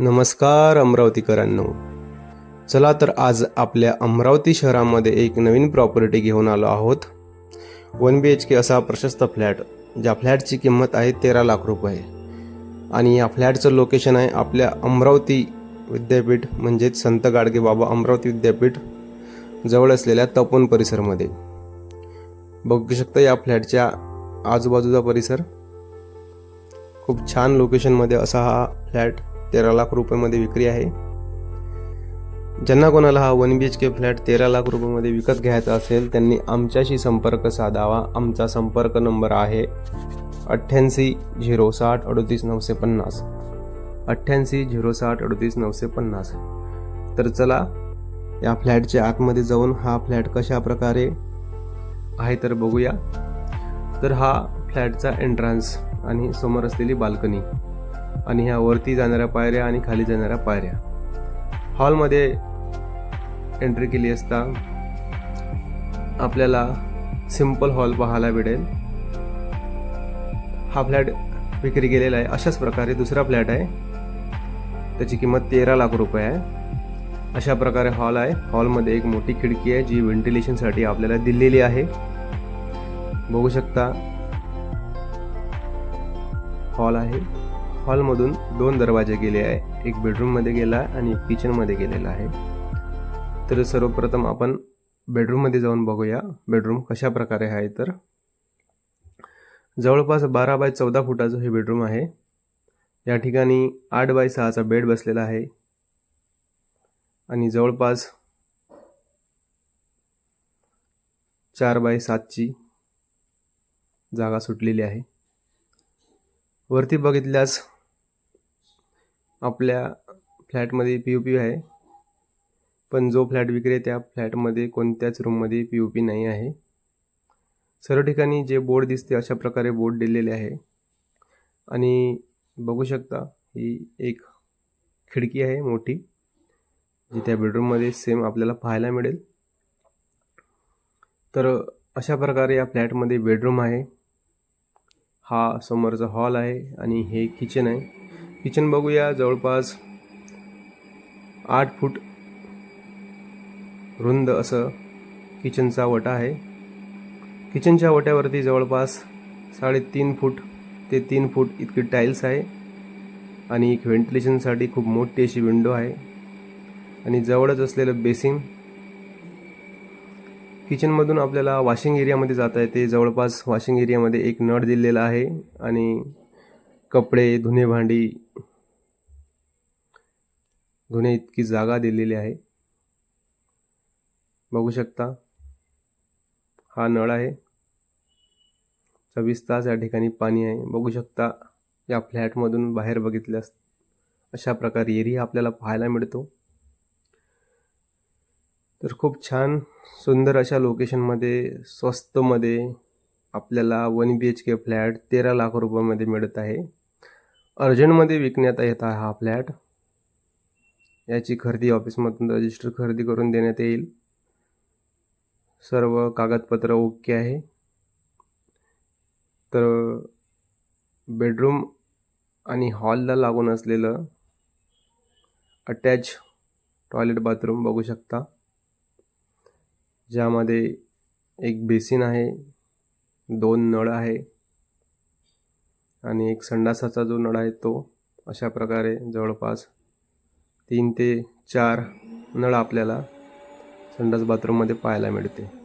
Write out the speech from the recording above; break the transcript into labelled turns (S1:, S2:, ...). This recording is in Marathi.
S1: नमस्कार अमरावतीकरांनो. चला तर आज आपल्या अमरावती शहरामध्ये एक नवीन प्रॉपर्टी घेऊन आलो आहोत. वन बी एच के असा प्रशस्त फ्लॅट ज्या फ्लॅटची किंमत आहे तेरा लाख रुपये. आणि या फ्लॅटचं लोकेशन आहे आपल्या अमरावती विद्यापीठ म्हणजेच संत गाडगे बाबा अमरावती विद्यापीठ जवळ असलेल्या तपोन परिसरमध्ये. बघू शकता या फ्लॅटच्या आजूबाजूचा परिसर. खूप छान लोकेशनमध्ये असा हा फ्लॅट तेरा लाख रुपयेमध्ये विक्री आहे. ज्यांना कोणाला हा one B H K flat तेरा लाख रुपयेमध्ये विकत घ्यायचा असेल त्यांनी आमच्याशी संपर्क साधावा. आमचा संपर्क नंबर आहे अठ्ठ्याऐंशी झिरो साठ अडतीस नऊशे पन्नास. अठ्ठ्याऐंशी झिरो साठ अडतीस नऊशे पन्नास. तर चला या फ्लॅटच्या आतमध्ये जाऊन हा फ्लॅट कशा प्रकारे आहे तर बघूया. तर हा फ्लॅटचा एंट्रान्स आणि समोर असलेली बाल्कनी. आणि ह्या वरती जाणाऱ्या पायऱ्या आणि खाली जाणाऱ्या पायऱ्या. हॉलमध्ये एंट्री केली असता आपल्याला सिंपल हॉल पाहायला मिळेल. हा फ्लॅट विक्री गेलेला आहे अशाच प्रकारे दुसरा फ्लॅट आहे. त्याची किंमत तेरा लाख रुपये आहे. अशा प्रकारे हॉल आहे. हॉलमध्ये एक मोठी खिडकी आहे जी व्हेंटिलेशनसाठी आपल्याला दिलेली आहे. बघू शकता हॉल आहे. हॉलमधून दोन दरवाजे गेले आहे. एक बेडरूममध्ये गेला आहे आणि एक किचनमध्ये गेलेला आहे. तर सर्वप्रथम आपण बेडरूममध्ये जाऊन बघूया बेडरूम कशा प्रकारे आहे तर. जवळपास बारा बाय चौदा फुटाचं हे बेडरूम आहे. या ठिकाणी आठ बाय सहाचा बेड बसलेला आहे. आणि जवळपास चार बाय सातची जागा सुटलेली आहे. वरती बघितल्यास आपल्या फ्लॅटमध्ये पी यू पी आहे. पण जो फ्लॅट विक्रे त्या फ्लॅटमध्ये कोणत्याच रूममध्ये पी यू पी नाही आहे. सर्व ठिकाणी जे बोर्ड दिसते अशा प्रकारे बोर्ड दिलेले आहे. आणि बघू शकता ही एक खिडकी आहे मोठी जी त्या बेडरूममध्ये सेम आपल्याला पाहायला मिळेल. तर अशा प्रकारे या फ्लॅटमध्ये बेडरूम आहे. हा समोरचा हॉल आहे आणि हे किचन आहे. किचन बघूया. जवळपास आठ फूट रुंद असं किचनचा वटा आहे. किचनच्या वट्यावरती जवळपास साडेतीन फूट ते तीन फूट इतकी टाईल्स आहे. आणि एक व्हेंटिलेशनसाठी खूप मोठी अशी विंडो आहे. आणि जवळच असलेलं बेसिन. किचनमधून आपल्याला वॉशिंग एरियामध्ये जाता येते. जवळपास वॉशिंग एरियामध्ये एक नळ दिलेला आहे. आणि कपडे धुणे भांडी धुणे इतकी जागा दिलेली आहे. बघू शकता हा नळ आहे. चोवीस तास या ठिकाणी पाणी आहे. बघू शकता या फ्लॅटमधून बाहेर बघितल्यास अशा प्रकारे एरिया आपल्याला पाहायला मिळतो. तर खूप छान सुंदर अशा लोकेशनमध्ये स्वस्तमध्ये आपल्याला one B H K flat तेरा लाख रुपयामध्ये मिळत आहे. अर्जंटमध्ये विकण्यात येत आहे हा फ्लॅट. याची खरेदी ऑफिसमधून रजिस्टर खरेदी करून देण्यात येईल. सर्व कागदपत्र ओके आहे. तर बेडरूम आणि हॉलला लागून असलेलं अटॅच टॉयलेट बाथरूम बघू शकता. ज्यामध्ये एक बेसिन आहे दोन नळ आहे. आणि एक संडासाचा जो नळ आहे तो अशा प्रकारे जवळपास तीन ते चार नळ आपल्याला संडास बाथरूममध्ये पाहायला मिळते.